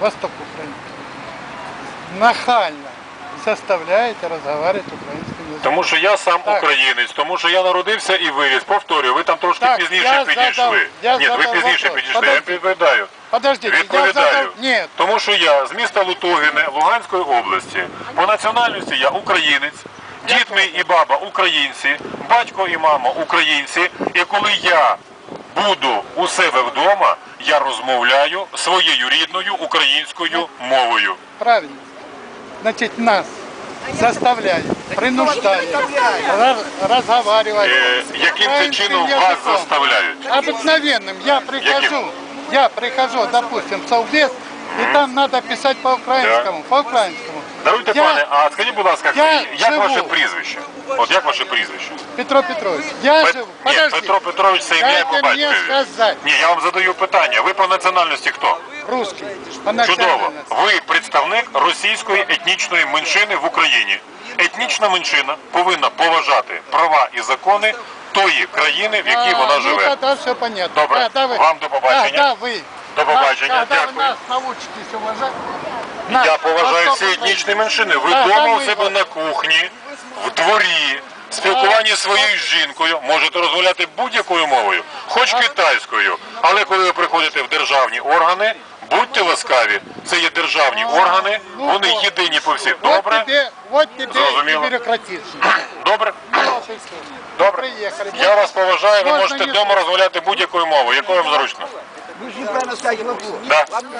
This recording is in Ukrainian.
восток Украины, нахально заставляете разговаривать украинским языком. Тому що я сам Так. українець, тому що я народився і виріс. Повторюю, ви там трошки Так, пізніше я підійшли. задав- я Ні, ви задав пізніше вопрос. підійшли, я відповідаю. Подождите, я задал... Нет, Тому що я з міста Лутовіне Луганської області. По національності я українець, дід мій і баба українці, батько і мама українці. І коли я буду у себе вдома, я розмовляю своєю рідною українською мовою. правильно. Значит, нас заставляют, принуждают раз- разговаривать. Е, яким це украинским чином вас языком. заставляють? Обыкновенным. Я прихожу, Яким? я прихожу, допустим, в Совбез, и там надо писать по-украинскому, по-украинскому. Даруйте, Я- пане, а скажіть, будь ласка, Я як живу. ваше прізвище? От як ваше прізвище? Петро Петрович, я Пет- живу, Ні, подожди, Петро Петрович це ім'я і дайте по мне батькові. сказать, Ні, я вам задаю питання. Ви по національності хто? русский, по Чудово. национальности. Ви представник російської етнічної меншини в Україні. Етнічна меншина повинна поважати права і закони тої країни, в якій А, вона ну, живе. тогда все понятно. Добре. Да, да, вы. Вам до побачення. Да, да, вы. До побачення. Да, Когда Дякую. вы нас научитесь уважать. Я поважаю всі етнічні меншини. Ви вдома у себе на кухні, в дворі, в спілкуванні зі своєю жінкою можете розмовляти будь-якою мовою, хоч китайською. Але коли ви приходите в державні органи, будьте ласкаві. Це є державні органи, ну, вони єдині по всіх. Добре? Зрозуміло. Добре? Добре. Я вас поважаю, ви можете вдома розмовляти будь-якою мовою, якою вам зручно. Вы же неправильно ставите вопрос. Да.